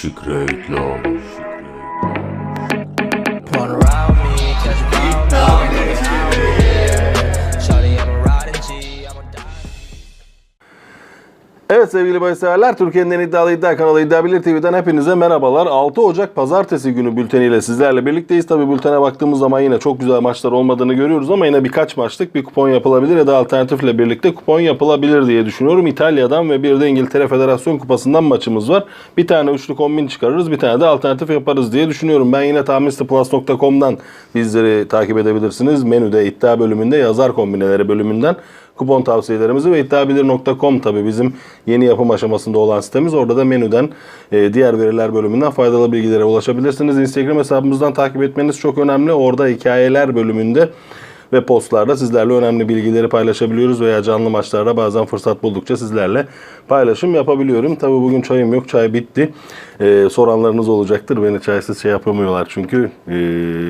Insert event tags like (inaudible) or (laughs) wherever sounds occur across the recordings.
Şükretler. Run Evet sevgili bayseverler, Türkiye'nin en iddialı iddia kanalı İddia Bilir TV'den hepinize merhabalar. 6 Ocak Pazartesi günü bülteniyle sizlerle birlikteyiz. Tabi bültene baktığımız zaman yine çok güzel maçlar olmadığını görüyoruz ama yine birkaç maçlık bir kupon yapılabilir ya da alternatifle birlikte kupon yapılabilir diye düşünüyorum. İtalya'dan ve bir de İngiltere Federasyon Kupası'ndan maçımız var. Bir tane üçlü kombin çıkarırız, bir tane de alternatif yaparız diye düşünüyorum. Ben yine tahminlisteplus.com'dan bizleri takip edebilirsiniz. Menüde iddia bölümünde yazar kombineleri bölümünden kupon tavsiyelerimizi ve iddiabilir.com tabi bizim yeni yapım aşamasında olan sitemiz. Orada da menüden e, diğer veriler bölümünden faydalı bilgilere ulaşabilirsiniz. Instagram hesabımızdan takip etmeniz çok önemli. Orada hikayeler bölümünde ve postlarda sizlerle önemli bilgileri paylaşabiliyoruz veya canlı maçlarda bazen fırsat buldukça sizlerle paylaşım yapabiliyorum. Tabi bugün çayım yok, çay bitti. Ee, soranlarınız olacaktır. Beni çaysız şey yapamıyorlar çünkü ee,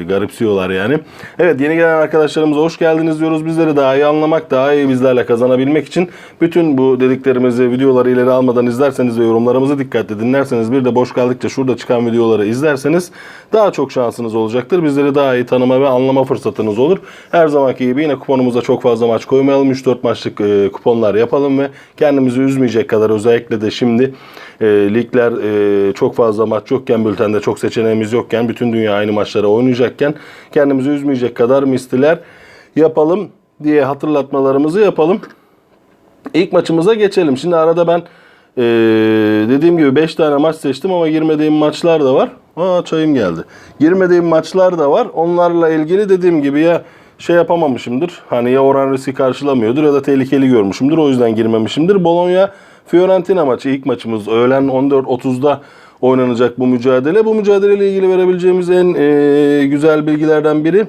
garipsiyorlar yani. Evet yeni gelen arkadaşlarımıza hoş geldiniz diyoruz. Bizleri daha iyi anlamak, daha iyi bizlerle kazanabilmek için bütün bu dediklerimizi videoları ileri almadan izlerseniz ve yorumlarımızı dikkatli dinlerseniz bir de boş kaldıkça şurada çıkan videoları izlerseniz daha çok şansınız olacaktır. Bizleri daha iyi tanıma ve anlama fırsatınız olur. Her zamanki gibi yine kuponumuza çok fazla maç koymayalım. 3-4 maçlık e, kuponlar yapalım ve kendimizi üzmeyecek kadar özellikle de şimdi e, ligler e, çok fazla maç yokken bültende çok seçeneğimiz yokken bütün dünya aynı maçlara oynayacakken kendimizi üzmeyecek kadar mistiler yapalım diye hatırlatmalarımızı yapalım. İlk maçımıza geçelim. Şimdi arada ben eee, dediğim gibi 5 tane maç seçtim ama girmediğim maçlar da var. Aa çayım geldi. Girmediğim maçlar da var. Onlarla ilgili dediğim gibi ya şey yapamamışımdır. Hani ya oran riski karşılamıyordur ya da tehlikeli görmüşümdür. O yüzden girmemişimdir. Bologna Fiorentina maçı ilk maçımız öğlen 14.30'da oynanacak bu mücadele. Bu mücadeleyle ilgili verebileceğimiz en eee, güzel bilgilerden biri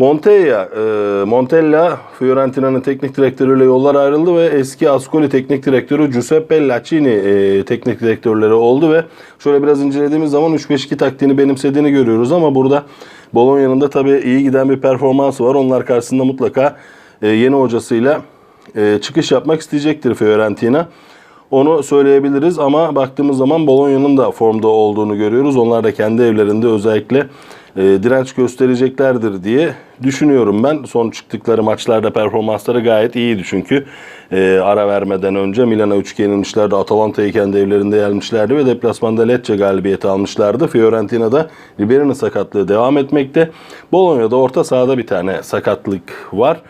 Montella, e, Montella Fiorentina'nın teknik direktörüyle yollar ayrıldı ve eski Ascoli teknik direktörü Giuseppe Lacini e, teknik direktörleri oldu ve şöyle biraz incelediğimiz zaman 3-5-2 taktiğini benimsediğini görüyoruz ama burada Bologna'nın da tabii iyi giden bir performansı var. Onlar karşısında mutlaka e, yeni hocasıyla e, çıkış yapmak isteyecektir Fiorentina. Onu söyleyebiliriz ama baktığımız zaman Bologna'nın da formda olduğunu görüyoruz. Onlar da kendi evlerinde özellikle e, direnç göstereceklerdir diye düşünüyorum ben. Son çıktıkları maçlarda performansları gayet iyiydi çünkü. E, ara vermeden önce Milan'a 3 yenilmişlerdi. Atalanta'yı kendi evlerinde yenmişlerdi ve deplasmanda Lecce galibiyeti almışlardı. Fiorentina'da Ribery'nin sakatlığı devam etmekte. Bologna'da orta sahada bir tane sakatlık var.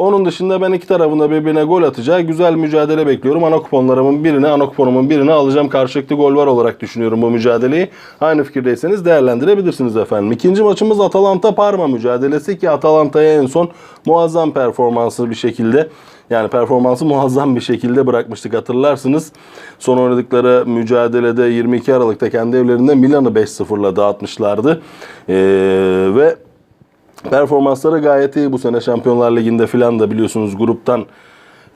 Onun dışında ben iki tarafında birbirine gol atacağı güzel mücadele bekliyorum. Ana kuponlarımın birini, ana kuponumun birini alacağım. Karşılıklı gol var olarak düşünüyorum bu mücadeleyi. Aynı fikirdeyseniz değerlendirebilirsiniz efendim. İkinci maçımız Atalanta-Parma mücadelesi ki Atalanta'ya en son muazzam performanslı bir şekilde yani performansı muazzam bir şekilde bırakmıştık hatırlarsınız. Son oynadıkları mücadelede 22 Aralık'ta kendi evlerinde Milan'ı 5-0'la dağıtmışlardı. Ee, ve Performansları gayet iyi bu sene Şampiyonlar Ligi'nde filan da biliyorsunuz gruptan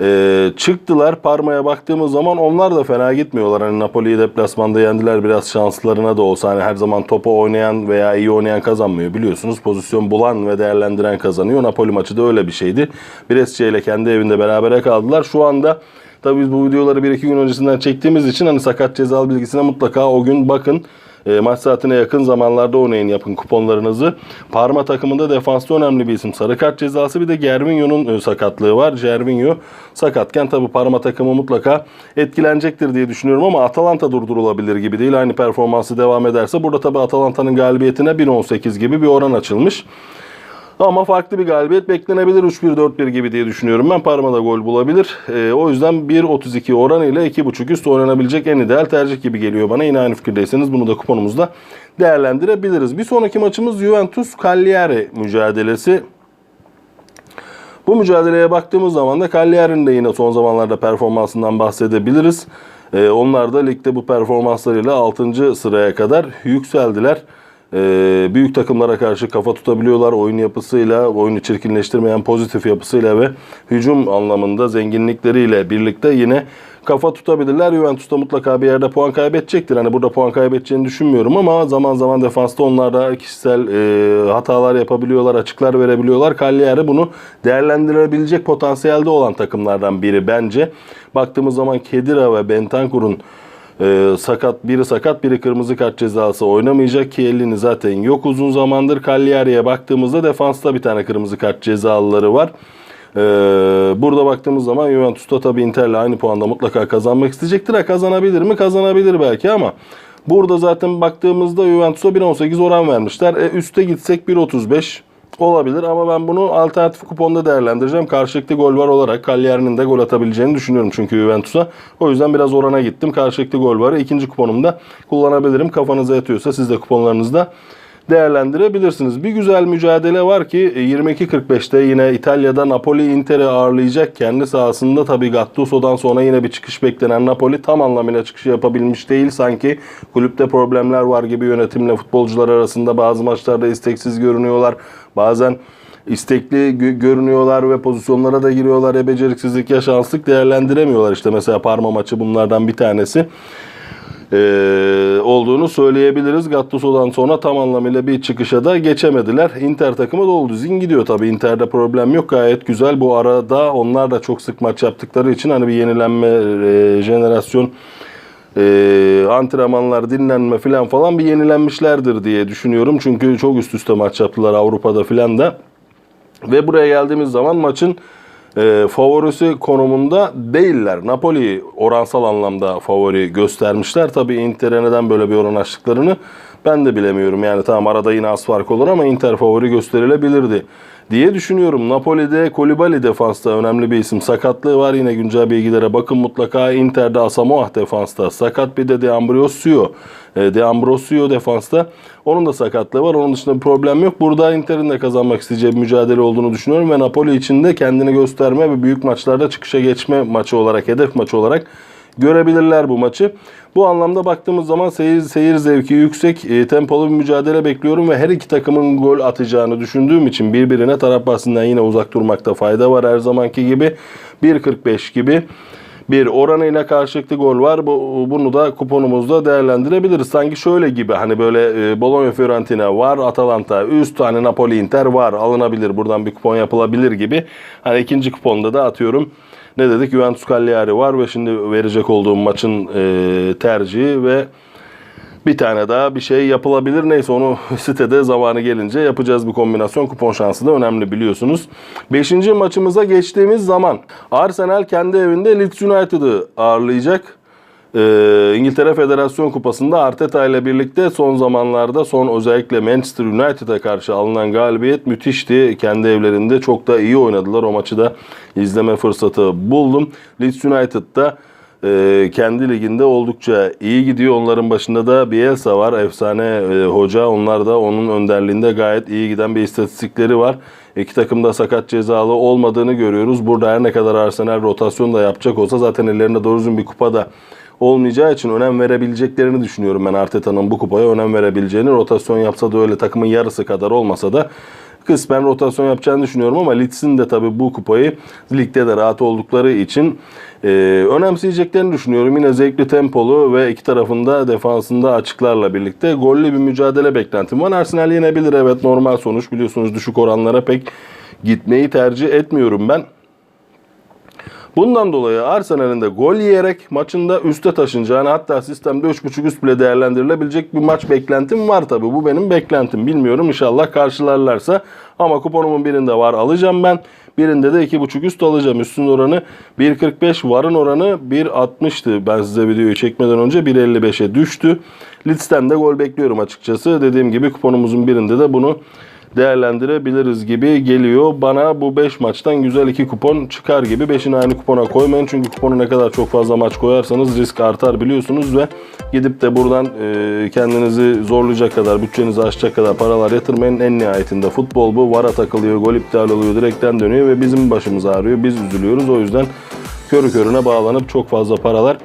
e, çıktılar. Parma'ya baktığımız zaman onlar da fena gitmiyorlar. Hani Napoli'yi deplasmanda yendiler biraz şanslarına da olsa. Hani her zaman topu oynayan veya iyi oynayan kazanmıyor biliyorsunuz. Pozisyon bulan ve değerlendiren kazanıyor. Napoli maçı da öyle bir şeydi. Brescia ile kendi evinde berabere kaldılar. Şu anda Tabii biz bu videoları bir iki gün öncesinden çektiğimiz için hani sakat cezalı bilgisine mutlaka o gün bakın. E, maç saatine yakın zamanlarda oynayın yapın kuponlarınızı. Parma takımında defansta önemli bir isim. Sarı kart cezası bir de Gervinho'nun e, sakatlığı var. Gervinho sakatken tabii Parma takımı mutlaka etkilenecektir diye düşünüyorum ama Atalanta durdurulabilir gibi değil. Aynı performansı devam ederse burada tabii Atalanta'nın galibiyetine 1.18 gibi bir oran açılmış. Ama farklı bir galibiyet beklenebilir 3-1-4-1 gibi diye düşünüyorum. Ben Parma'da gol bulabilir. Ee, o yüzden 1.32 oran ile 2.5 üst oynanabilecek en ideal tercih gibi geliyor bana. Yine aynı fikirdeyseniz bunu da kuponumuzda değerlendirebiliriz. Bir sonraki maçımız Juventus Cagliari mücadelesi. Bu mücadeleye baktığımız zaman da Cagliari'nin de yine son zamanlarda performansından bahsedebiliriz. Ee, onlar da ligde bu performanslarıyla 6. sıraya kadar yükseldiler. Ee, büyük takımlara karşı kafa tutabiliyorlar oyun yapısıyla, oyunu çirkinleştirmeyen pozitif yapısıyla ve hücum anlamında zenginlikleriyle birlikte yine kafa tutabilirler. Juventus da mutlaka bir yerde puan kaybedecektir. Hani burada puan kaybedeceğini düşünmüyorum ama zaman zaman defansta onlar da kişisel e, hatalar yapabiliyorlar, açıklar verebiliyorlar. Cagliari bunu değerlendirebilecek potansiyelde olan takımlardan biri bence. Baktığımız zaman Kedira ve Bentancur'un Ee, sakat biri sakat biri kırmızı kart cezası oynamayacak ki elini zaten yok uzun zamandır. Cagliari'ye baktığımızda defansta bir tane kırmızı kart cezalıları var. Ee, burada baktığımız zaman Juventus'ta tabii Inter'le aynı puanda mutlaka kazanmak isteyecektir. Ha kazanabilir mi? Kazanabilir belki ama burada zaten baktığımızda Juventus'a 1.18 oran vermişler. E, üste gitsek 1.35 olabilir ama ben bunu alternatif kuponda değerlendireceğim. Karşılıklı gol var olarak Cagliari'nin de gol atabileceğini düşünüyorum çünkü Juventus'a. O yüzden biraz orana gittim. Karşılıklı gol varı ikinci kuponumda kullanabilirim. Kafanıza yatıyorsa siz de kuponlarınızda değerlendirebilirsiniz. Bir güzel mücadele var ki e, 22.45'te yine İtalya'da Napoli Inter'i ağırlayacak. Kendi sahasında tabii Gattuso'dan sonra yine bir çıkış beklenen Napoli tam anlamıyla çıkışı yapabilmiş değil. Sanki kulüpte problemler var gibi yönetimle futbolcular arasında bazı maçlarda isteksiz görünüyorlar. Bazen istekli gö- görünüyorlar ve pozisyonlara da giriyorlar. Ya beceriksizlik ya şanslık değerlendiremiyorlar. İşte mesela Parma maçı bunlardan bir tanesi ee, olduğunu söyleyebiliriz. Gattuso'dan sonra tam anlamıyla bir çıkışa da geçemediler. Inter takımı dolu düzgün gidiyor tabii. Inter'de problem yok. Gayet güzel. Bu arada onlar da çok sık maç yaptıkları için hani bir yenilenme e, jenerasyon e, antrenmanlar, dinlenme falan falan bir yenilenmişlerdir diye düşünüyorum. Çünkü çok üst üste maç yaptılar Avrupa'da filan da. Ve buraya geldiğimiz zaman maçın e, favorisi konumunda değiller. Napoli oransal anlamda favori göstermişler. Tabii Inter'e neden böyle bir oran açtıklarını ben de bilemiyorum. Yani tamam arada yine az fark olur ama Inter favori gösterilebilirdi diye düşünüyorum. Napoli'de Kolibali defansta önemli bir isim. Sakatlığı var yine güncel bilgilere bakın mutlaka. Inter'de Asamoah defansta. Sakat bir de De Ambrosio. E, De Ambrosio defansta. Onun da sakatlığı var. Onun dışında bir problem yok. Burada Inter'in de kazanmak isteyeceği bir mücadele olduğunu düşünüyorum. Ve Napoli için de kendini gösterme ve büyük maçlarda çıkışa geçme maçı olarak, hedef maçı olarak görebilirler bu maçı. Bu anlamda baktığımız zaman seyir, seyir zevki yüksek, e, tempolu bir mücadele bekliyorum ve her iki takımın gol atacağını düşündüğüm için birbirine taraf bahsinden yine uzak durmakta fayda var her zamanki gibi. 1.45 gibi bir oranıyla karşılıklı gol var. Bu, bunu da kuponumuzda değerlendirebiliriz. Sanki şöyle gibi hani böyle e, Bologna Fiorentina var, Atalanta üst tane Napoli Inter var. Alınabilir buradan bir kupon yapılabilir gibi. Hani ikinci kuponda da atıyorum ne dedik? Juventus Cagliari var ve şimdi verecek olduğum maçın e, tercihi ve bir tane daha bir şey yapılabilir. Neyse onu (laughs) sitede zamanı gelince yapacağız bir kombinasyon. Kupon şansı da önemli biliyorsunuz. Beşinci maçımıza geçtiğimiz zaman Arsenal kendi evinde Leeds United'ı ağırlayacak. Ee, İngiltere Federasyon Kupası'nda Arteta ile birlikte son zamanlarda son özellikle Manchester United'a karşı alınan galibiyet müthişti. Kendi evlerinde çok da iyi oynadılar. O maçı da izleme fırsatı buldum. Leeds United'da e, kendi liginde oldukça iyi gidiyor. Onların başında da Bielsa var. Efsane e, hoca. Onlar da onun önderliğinde gayet iyi giden bir istatistikleri var. İki takım da sakat cezalı olmadığını görüyoruz. Burada her ne kadar Arsenal rotasyon da yapacak olsa zaten ellerinde doğru düzgün bir kupa da olmayacağı için önem verebileceklerini düşünüyorum ben Arteta'nın bu kupaya önem verebileceğini. Rotasyon yapsa da öyle takımın yarısı kadar olmasa da kısmen rotasyon yapacağını düşünüyorum ama Leeds'in de tabii bu kupayı ligde de rahat oldukları için e, önemseyeceklerini düşünüyorum. Yine zevkli tempolu ve iki tarafında defansında açıklarla birlikte gollü bir mücadele beklentim var. Arsenal yenebilir evet normal sonuç biliyorsunuz düşük oranlara pek gitmeyi tercih etmiyorum ben. Bundan dolayı Arsenal'in de gol yiyerek maçında üste taşınacağını hatta sistemde 3.5 üst bile değerlendirilebilecek bir maç beklentim var tabi. Bu benim beklentim. Bilmiyorum inşallah karşılarlarsa ama kuponumun birinde var alacağım ben. Birinde de 2.5 üst alacağım. Üstün oranı 1.45 varın oranı 1.60'tı. Ben size videoyu çekmeden önce 1.55'e düştü. Leeds'ten de gol bekliyorum açıkçası. Dediğim gibi kuponumuzun birinde de bunu değerlendirebiliriz gibi geliyor. Bana bu 5 maçtan güzel 2 kupon çıkar gibi. 5'ini aynı kupona koymayın. Çünkü kuponu ne kadar çok fazla maç koyarsanız risk artar biliyorsunuz ve gidip de buradan e, kendinizi zorlayacak kadar, bütçenizi aşacak kadar paralar yatırmayın. En nihayetinde futbol bu. Vara takılıyor, gol iptal oluyor, direkten dönüyor ve bizim başımız ağrıyor. Biz üzülüyoruz. O yüzden körü körüne bağlanıp çok fazla paralar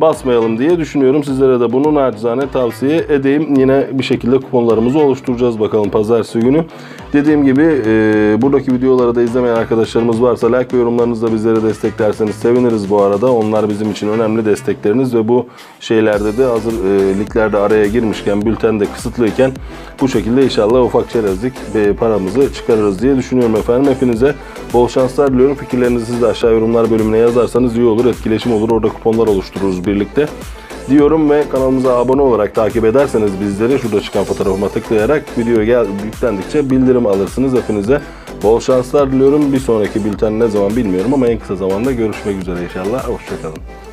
basmayalım diye düşünüyorum. Sizlere de bunu nacizane tavsiye edeyim. Yine bir şekilde kuponlarımızı oluşturacağız bakalım pazartesi günü. Dediğim gibi e, buradaki videoları da izlemeyen arkadaşlarımız varsa like ve yorumlarınızla bizlere desteklerseniz seviniriz bu arada. Onlar bizim için önemli destekleriniz ve bu şeylerde de hazır e, liglerde araya girmişken, bülten de kısıtlıyken bu şekilde inşallah ufak çerezlik e, paramızı çıkarırız diye düşünüyorum efendim. Hepinize bol şanslar diliyorum. Fikirlerinizi siz de aşağı yorumlar bölümüne yazarsanız iyi olur. Etkileşim olur. Orada kuponlar oluştururuz birlikte. diyorum ve kanalımıza abone olarak takip ederseniz bizleri şurada çıkan fotoğrafıma tıklayarak video gel yüklendikçe bildirim alırsınız. Hepinize bol şanslar diliyorum. Bir sonraki bülten ne zaman bilmiyorum ama en kısa zamanda görüşmek üzere inşallah. Hoşçakalın.